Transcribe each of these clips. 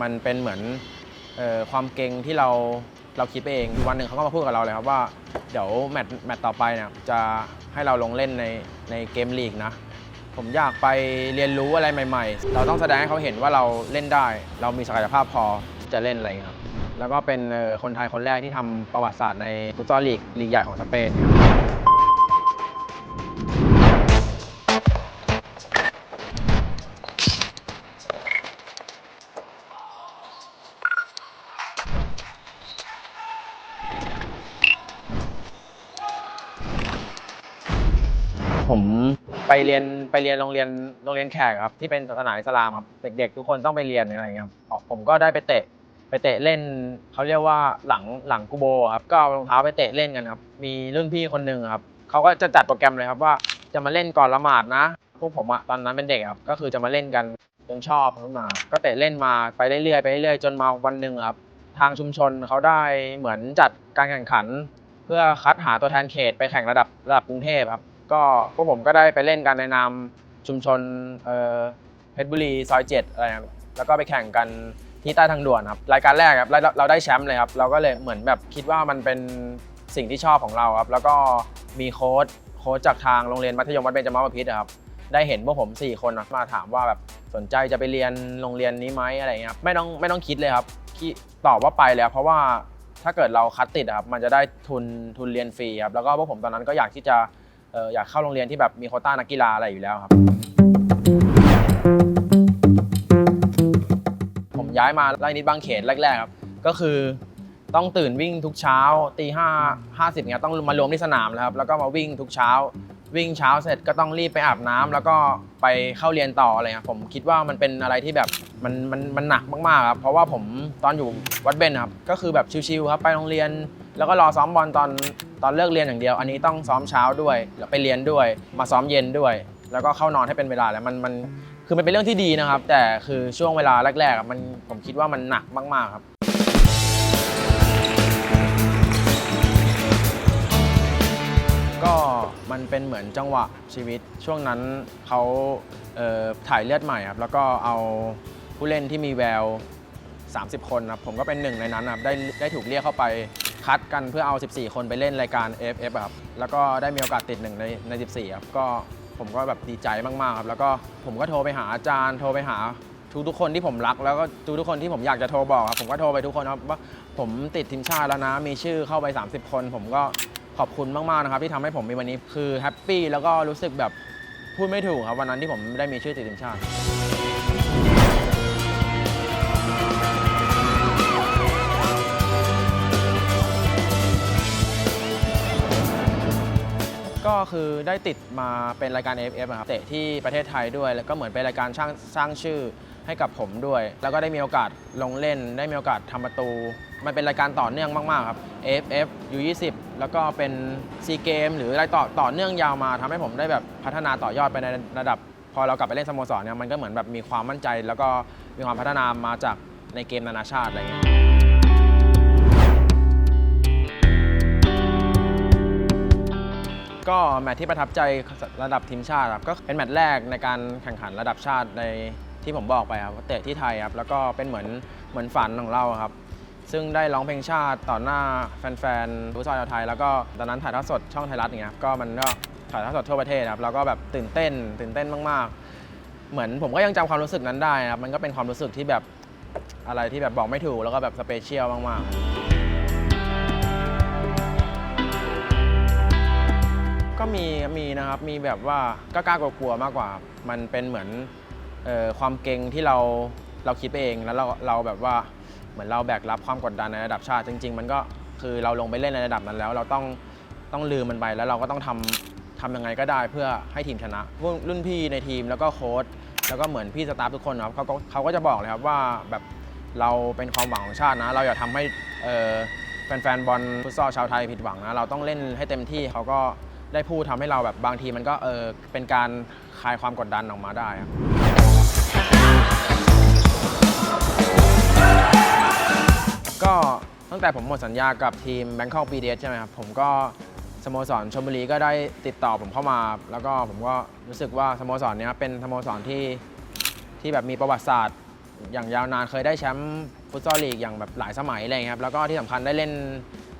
มันเป็นเหมือนออความเก่งที่เราเราคิดไปเองวันหนึ่งเขาก็มาพูดกับเราเลยครับว่าเดี๋ยวแมตช์แมตช์ต่อไปเนี่ยจะให้เราลงเล่นในในเกมลีกนะ ผมอยากไปเรียนรู้อะไรใหม่ ๆ เราต้องแสดงให้เขาเห็นว่าเราเล่นได้ เรามีศักยภาพพอจะเล่นอะไรครับแล้วก็เป็นคนไทยคนแรกที่ทำประวัติศาสตร์ในฟุตซอลลีกลีกใหญ่ของสเปน เรียนไปเรียนโรงเรียนโรงเรียนแขกครับที่เป็นศาสนาอิสลามครับเด็กๆทุกคนต้องไปเรียนอะไรอย่างเงี้ยครับอ๋อผมก็ได้ไปเตะไปเตะเล่นเขาเรียกว่าหลังหลังกูโบครับก็เอารองเท้าไปเตะเล่นกันครับมีรุ่นพี่คนหนึ่งครับเขาก็จะจัดโปรแกรมเลยครับว่าจะมาเล่นก่อนละหมาดนะพวกผมอะตอนนั้นเป็นเด็กครับก็คือจะมาเล่นกันจนชอบขึ้นมา ก็เตะเล่นมาไปเรื่อยๆไปเรื่อยๆจนมาวันหนึ่งครับทางชุมชนเขาได้เหมือนจัดการแข่งขัน เพื่อคัดหาตัวแทนเขตไปแข่งระดับระดับกรุงเทพครับ ก็พวกผมก็ได้ไปเล่นกันในนามชุมชนเพชรบุรีซอยเจ็ดอะไรแล้วก็ไปแข่งกันที่ใต้ทางด่วนครับรายการแรกครับเราได้แชมป์เลยครับเราก็เลยเหมือนแบบคิดว่ามันเป็นสิ่งที่ชอบของเราครับ แล้วก็มีโค้ชโค้ชจากทางโรงเรียนมัธยมวัดเบญจมาบพิตรอะครับได้เห็นพวกผม 4 คนมาถามว่าแบบสนใจจะไปเรียนโรงเรียนนี้ไหมอะไรเงี้ยครับไม่ต้องไม่ต้องคิดเลยครับตอบว่าไปเลยครับเพราะว่าถ้าเกิดเราคัดติดครับมันจะได้ทุนทุนเรียนฟรีครับแล้วก็พวกผมตอนนั้นก็อยากที่จะ อออยากเข้าโรงเรียนที่แบบมีโควต้านักกีฬาอะไรอยู่แล้วครับ ผมย้ายมาไล่นิดบางเขนแรกๆครับ ก็คือต้องตื่นวิ่งทุกเช้าตีห้าห้าสิบเงี้ยต้องมารวมที่สนามแล้วครับ แล้วก็มาวิ่งทุกเช้า วิ่งเช้าเสร็จก็ต้องรีบไปอาบน้ำแล้วก็ไปเข้าเรียนต่ออะไรเงี้ยผมคิดว่ามันเป็นอะไรที่แบบมันมันมันหนักมากๆครับเพราะว่าผมตอนอยู่วัดเบนครับก็คือแบบชิวๆครับไปโรงเรียน แล้วก็รอซ้อมบอลตอนตอนเลิกเรียนอย่างเดียว อันนี้ต้องซ้อมเช้าด้วยแล้วไปเรียนด้วย มาซ้อมเย็นด้วย แล้วก็เข้านอนให้เป็นเวลาแล้วมันมันคือมันเป็นเรื่องที่ดีนะครับ แต่คือช่วงเวลาแรกๆอะมันผมคิดว่ามันหนักมากๆครับ ก็มันเป็นเหมือนจังหวะชีวิต ช่วงนั้นเขาเอ่อถ่ายเลือดใหม่ครับแล้วก็เอาผู้เล่นที่มีแวว 30 คนครับผมก็เป็นหนึ่งในนั้นครับได้ได้ถูกเรียกเข้าไป คัดกันเพื่อเอา 14 คนไปเล่นรายการ AFF อะครับ แล้วก็ได้มีโอกาสติดหนึ่งในใน 14 ครับ ก็ผมก็แบบดีใจมาก ๆ ครับ แล้วก็ผมก็โทรไปหาอาจารย์ โทรไปหาทุกทุกๆคนที่ผมรัก แล้วก็ทุกทุกๆคนที่ผมอยากจะโทรบอกครับผมก็โทรไปทุกคนครับว่าผมติดทีมชาติแล้วนะ มีชื่อเข้าไป 30 คน ผมก็ขอบคุณมาก ๆ นะครับ ที่ทำให้ผมมีวันนี้คือแฮปปี้แล้วก็รู้สึกแบบพูดไม่ถูกครับวันนั้นที่ผมได้มีชื่อติดทีมชาติ ก็คือได้ติดมาเป็นรายการ AFF อะครับเตะที่ประเทศไทยด้วย แล้วก็เหมือนเป็นรายการสร้างสร้างชื่อให้กับผมด้วย แล้วก็ได้มีโอกาสลงเล่น ได้มีโอกาสทำประตู มันเป็นรายการต่อเนื่องมาก ๆ ครับ AFF U20 แล้วก็เป็นซีเกมหรืออะไรต่อต่อเนื่องยาวมาทำให้ผมได้แบบพัฒนาต่อยอดไปในระดับ พอเรากลับไปเล่นสโมสรเนี่ยมันก็เหมือนแบบมีความมั่นใจ แล้วก็มีความพัฒนามาจากในเกมนานาชาติอะไรเงี้ย แมตช์ที่ประทับใจระดับทีมชาติครับก็เป็นแมตช์แรกในการแข่งขันระดับชาติในที่ผมบอกไปครับเตะที่ไทยครับแล้วก็เป็นเหมือนเหมือนฝันของเราครับ ซึ่งได้ร้องเพลงชาติต่อหน้าแฟนๆฟุตซอลชาวไทย แล้วก็ตอนนั้นถ่ายทอดสดช่องไทยรัฐอย่างเงี้ยครับก็มันก็ถ่ายทอดสดทั่วประเทศครับแล้วก็แบบตื่นเต้น ตื่นเต้นมากๆ เหมือนผมก็ยังจำความรู้สึกนั้นได้ครับมันก็เป็นความรู้สึกที่แบบอะไรที่แบบบอกไม่ถูกแล้วก็แบบสเปเชียลมากๆ ก็มีมีนะครับมีแบบว่าก็กล้ากลัวมากกว่า มันเป็นเหมือนออความเก่งที่เราเราคิดไปเองแล้วเราเราแบบว่าเหมือนเราแบกรับความกดดันในระดับชาติจริง ๆ มันก็คือเราลงไปเล่นในระดับนั้นแล้ว เราต้องต้องลืมมันไปแล้วเราก็ต้องทำทำยังไงก็ได้เพื่อให้ทีมชนะรุ่นพี่ในทีมแล้วก็โค้ชแล้วก็เหมือนพี่สตาฟทุกคนนะครับเขาก็เขาก็จะบอกเลยครับว่าแบบเราเป็นความหวังของชาตินะ เราอย่าทำให้แฟนๆบอลฟุตซอลชาวไทยผิดหวังนะ เราต้องเล่นให้เต็มที่เขาก็ ได้พูดทำให้เราแบบบางทีมันก็เออเป็นการคลายความกดดันออกมาได้ครับก็ตั้งแต่ผมหมดสัญญากับทีม Bangkok BDS ใช่ไหมครับ ผมก็สโมสรชลบุรีก็ได้ติดต่อผมเข้ามา แล้วก็ผมก็รู้สึกว่าสโมสรเนี้ยเป็นสโมสรที่ที่แบบมีประวัติศาสตร์อย่างยาวนานเคยได้แชมป์ฟุตซอลลีกอย่างแบบหลายสมัยอะไรเงี้ยครับแล้วก็ที่สำคัญได้เล่น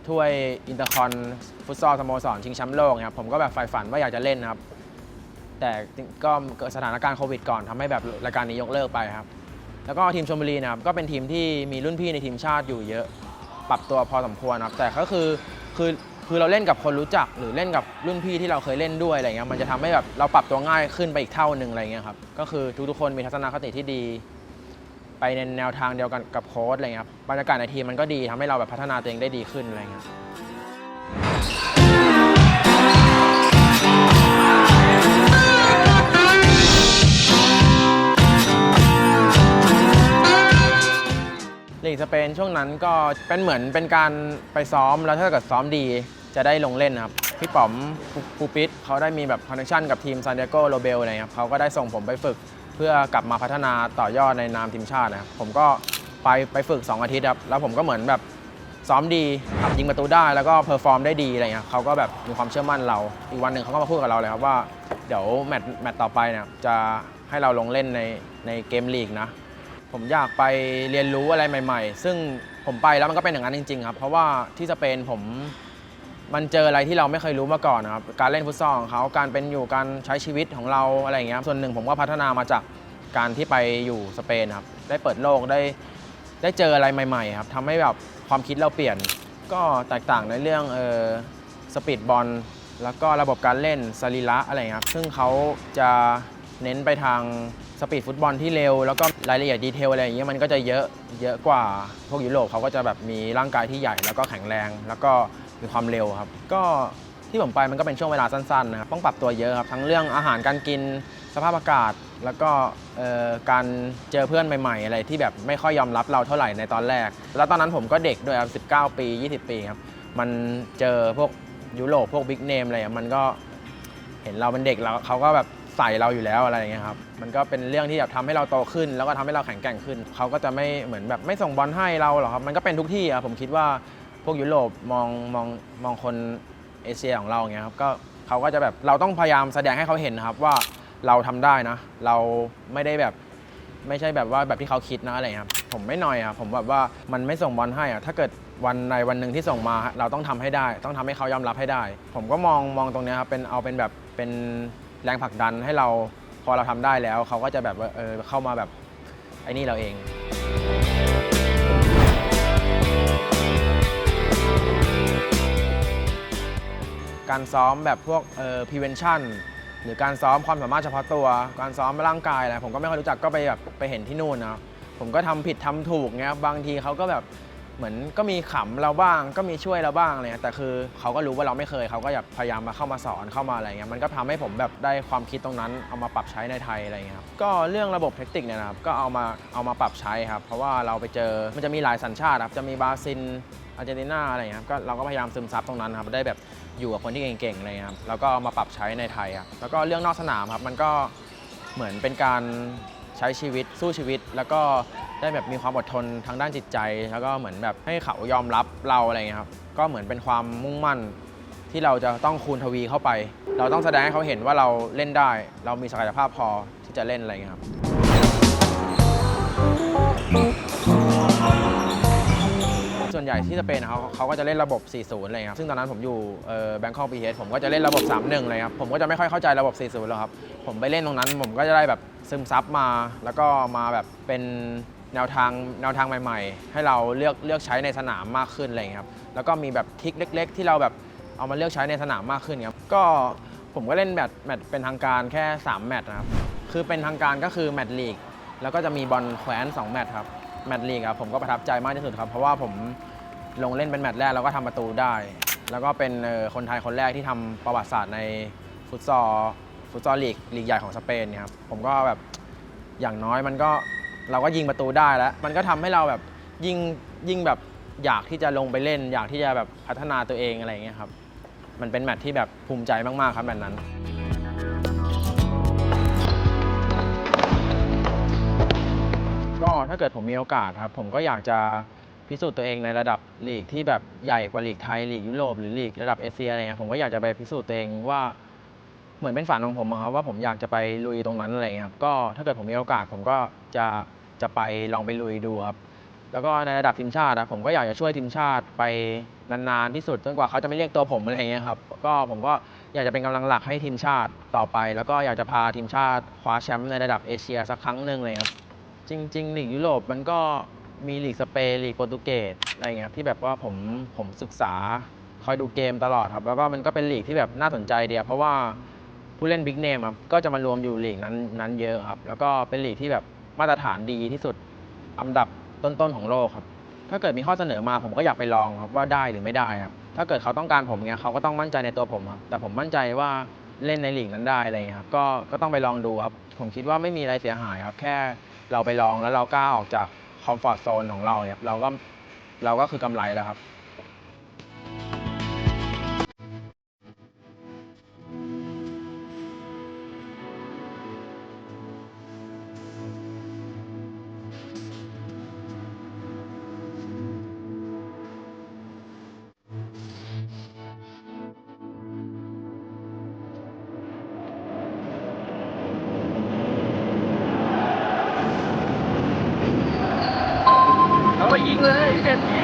ถ้วยอินเตอร์คอนฟุตซอลสโมสรชิงแชมป์โลกนะครับผมก็แบบใฝ่ฝันว่าอยากจะเล่นนะครับ แต่ก็เกิดสถานการณ์โควิดก่อนทำให้แบบรายการนี้ยกเลิกไปครับ แล้วก็ทีมชลบุรีนะครับก็เป็นทีมที่มีรุ่นพี่ในทีมชาติอยู่เยอะ ปรับตัวพอสมควรครับ แต่ก็คือคือคือเราเล่นกับคนรู้จักหรือเล่นกับรุ่นพี่ที่เราเคยเล่นด้วยอะไรเงี้ยมันจะทำให้แบบเราปรับตัวง่ายขึ้นไปอีกเท่าหนึ่งอะไรเงี้ยครับก็คือทุกๆคนมีทัศนคติที่ดี ไปในแนวทางเดียวกันกับโค้ชอะไรเงี้ยครับบรรยากาศในทีมมันก็ดีทำให้เราแบบพัฒนาตัวเองได้ดีขึ้นอะไรเงี้ย ลีกสเปนช่วงนั้นก็เป็นเหมือนเป็นการไปซ้อมแล้วถ้าเกิดซ้อมดีจะได้ลงเล่นนะครับ พี่ป๋อมปูปูปิดเขาได้มีแบบคอนเนคชั่นกับทีมซานดิเอโกโรเบลอะไรครับเขาก็ได้ส่งผมไปฝึก เพื่อกลับมาพัฒนาต่อยอดในนามทีมชาตินะครับผมก็ไปไปฝึก 2 อาทิตย์ครับแล้วผมก็เหมือนแบบซ้อมดีขับยิงประตูได้แล้วก็เพอร์ฟอร์มได้ดีอะไรเงี้ยเขาก็แบบมีความเชื่อมั่นเราอีกวันหนึ่งเขาก็มาพูดกับเราเลยครับว่าเดี๋ยวแมตช์แมตช์ต่อไปเนี่ยจะให้เราลงเล่นในในเกมลีกนะ ผมอยากไปเรียนรู้อะไรใหม่ ๆ ซึ่งผมไปแล้วมันก็เป็นอย่างนั้นจริง ๆ ครับ เพราะว่าที่สเปนผม มันเจออะไรที่เราไม่เคยรู้มาก่อนนะครับ การเล่นฟุตซอลของเขาการเป็นอยู่การใช้ชีวิตของเราอะไรอย่างเงี้ย ส่วนหนึ่งผมก็พัฒนามาจากการที่ไปอยู่สเปนครับ ได้เปิดโลกได้ได้เจออะไรใหม่ๆครับทำให้แบบความคิดเราเปลี่ยน ก็แตกต่างในเรื่องเออสปีดบอลแล้วก็ระบบการเล่นสรีระอะไรครับ ซึ่งเขาจะเน้นไปทางสปีดฟุตบอลที่เร็ว แล้วก็รายละเอียดดีเทลอะไรอย่างเงี้ยมันก็จะเยอะเยอะกว่าพวกยุโรปเขาก็จะแบบมีร่างกายที่ใหญ่แล้วก็แข็งแรง แล้วก็ มีความเร็วครับ ก็ที่ผมไปมันก็เป็นช่วงเวลาสั้นๆนะครับต้องปรับตัวเยอะครับทั้งเรื่องอาหารการกินสภาพอากาศ แล้วก็การเจอเพื่อนใหม่ๆ อะไรที่แบบไม่ค่อยยอมรับเราเท่าไหร่ในตอนแรก แล้วตอนนั้นผมก็เด็กด้วยครับ19 ปี 20 ปีครับมันเจอพวกยุโรปพวกบิ๊กเนมอะไรมันก็เห็นเราเป็นเด็กแล้วเขาก็แบบใส่เราอยู่แล้วอะไรอย่างเงี้ยครับ มันก็เป็นเรื่องที่แบบทำให้เราโตขึ้น แล้วก็ทำให้เราแข็งแกร่งขึ้น เขาก็จะไม่เหมือนแบบไม่ส่งบอลให้เราหรอกครับ มันก็เป็นทุกที่อะผมคิดว่า พวกยุโรปมองมองมองคนเอเชียของเราอย่างเงี้ยครับก็เขาก็จะแบบเราต้องพยายามแสดงให้เขาเห็นนะครับว่าเราทำได้นะ เราไม่ได้แบบไม่ใช่แบบว่าแบบที่เขาคิดนะอะไรเงี้ยครับผมไม่หน้อยอะผมแบบว่ามันไม่ส่งบอลให้อะถ้าเกิดวันในวันหนึ่งที่ส่งมาเราต้องทำให้ได้ ต้องทำให้เขายอมรับให้ได้ ผมก็มองมองตรงเนี้ยครับเป็นเอาเป็นแบบเป็นแรงผลักดันให้เราพอเราทำได้แล้ว เขาก็จะแบบว่าเออเข้ามาแบบไอ้นี่เราเอง การซ้อมแบบพวกเอ่อ prevention หรือการซ้อมความสามารถเฉพาะตัว การซ้อมร่างกายอะไรผมก็ไม่ค่อยรู้จักก็ไปแบบไปเห็นที่นู่นนะครับผมก็ทำผิดทำถูกเงี้ยบางทีเขาก็แบบ เหมือนก็มีขำเราบ้าง ก็มีช่วยเราบ้างอะไรเงี้ยแต่คือเขาก็รู้ว่าเราไม่เคยเขาก็อยากพยายามมาเข้ามาสอนเข้ามาอะไรเงี้ยมันก็ทำให้ผมแบบได้ความคิดตรงนั้นเอามาปรับใช้ในไทยอะไรเงี้ยครับก็เรื่องระบบเทคนิคเนี่ยนะครับก็เอามาเอามาปรับใช้ครับเพราะว่าเราไปเจอมันจะมีหลายสัญชาติครับจะมีบราซิลอาร์เจนตินาอะไรเงี้ยครับก็เราก็พยายามซึมซับตรงนั้นครับได้แบบอยู่กับคนที่เก่งๆอะไรเงี้ยครับแล้วก็เอามาปรับใช้ในไทยครับแล้วก็เรื่องนอกสนามครับมันก็เหมือนเป็นการใช้ชีวิตสู้ชีวิต แล้วก็ ได้แบบมีความอดทนทางด้านจิตใจ แล้วก็เหมือนแบบให้เขายอมรับเราอะไรเงี้ยครับก็เหมือนเป็นความมุ่งมั่น ที่เราจะต้องคูณทวีเข้าไป เราต้องแสดงให้เขาเห็นว่าเราเล่นได้ เรามีศักยภาพพอที่จะเล่นอะไรเงี้ยครับส่วนใหญ่ที่สเปนเขาเขาก็จะเล่นระบบ 40 อะไรครับ ซึ่งตอนนั้นผมอยู่แบงคอกบีเอผมก็จะเล่นระบบ 31 เลยครับ ผมก็จะไม่ค่อยเข้าใจระบบ 40 แล้วครับ ผมไปเล่นตรงนั้น ผมก็จะได้แบบซึมซับมา แล้วก็มาแบบเป็น แนวทางแนวทางใหม่ ๆ ให้เราเลือกเลือกใช้ในสนามมากขึ้นอะไรเงี้ยครับแล้วก็มีแบบทริคเล็ก ๆ ที่เราแบบเอามาเลือกใช้ในสนามมากขึ้นครับก็ผมก็เล่นแมตช์แมตช์เป็นทางการแค่ 3 แมตช์นะครับคือเป็นทางการก็คือแมตช์ลีกแล้วก็จะมีบอลแขวน2แมตช์ครับแมตช์ลีกครับผมก็ประทับใจมากที่สุดครับ เพราะว่าผมลงเล่นเป็นแมตช์แรกแล้วก็ทำประตูได้ แล้วก็เป็นคนไทยคนแรกที่ทำประวัติศาสตร์ในฟุตซอลฟุตซอลลีกลีกใหญ่ของสเปนเนี่ยครับผมก็แบบอย่างน้อยมันก็ เราก็ยิงประตูได้แล้ว มันก็ทำให้เราแบบยิ่งยิ่งแบบอยากที่จะลงไปเล่น อยากที่จะแบบพัฒนาตัวเองอะไรอย่างเงี้ยครับ มันเป็นแมตช์ที่แบบภูมิใจมาก ๆ ครับแมตช์นั้นก็ถ้าเกิดผมมีโอกาสครับ ผมก็อยากจะพิสูจน์ตัวเองในระดับลีกที่แบบใหญ่กว่าลีกไทยลีกยุโรปหรือลีกระดับเอเชียอะไรเงี้ยผมก็อยากจะไปพิสูจน์ตัวเองว่า เหมือนเป็นฝันของผมอะครับว่าผมอยากจะไปลุยตรงนั้นอะไรเงี้ยครับก็ถ้าเกิดผมมีโอกาสผมก็จะจะไปลองไปลุยดูครับแล้วก็ในระดับทีมชาตินะผมก็อยากจะช่วยทีมชาติไปนานๆที่สุดจนกว่าเขาจะไม่เรียกตัวผมอะไรอย่างเงี้ยครับก็ผมก็อยากจะเป็นกำลังหลักให้ทีมชาติต่อไป แล้วก็อยากจะพาทีมชาติคว้าแชมป์ในระดับเอเชียสักครั้งหนึ่งเลยครับจริงๆลีกยุโรปมันก็มีลีกสเปนลีกโปรตุเกสอะไรเงี้ยที่แบบว่าผมผมศึกษาคอยดูเกมตลอดครับ แล้วก็มันก็เป็นลีกที่แบบน่าสนใจเดียวเพราะว่า ผู้เล่นบิ๊กเนมครับก็จะมารวมอยู่ลีกนั้นนั้นเยอะครับ แล้วก็เป็นลีกที่แบบมาตรฐานดีที่สุดอันดับต้นๆของโลกครับ ถ้าเกิดมีข้อเสนอมาผมก็อยากไปลองครับว่าได้หรือไม่ได้ครับ ถ้าเกิดเขาต้องการผมเงี้ยเขาก็ต้องมั่นใจในตัวผมครับ แต่ผมมั่นใจว่าเล่นในลีกนั้นได้อะไรเงี้ยครับ ก็ก็ต้องไปลองดูครับ ผมคิดว่าไม่มีอะไรเสียหายครับ แค่เราไปลองแล้วเรากล้าออกจากคอมฟอร์ทโซนของเราเนี่ยเราก็เราก็คือกำไรแล้วครับ เ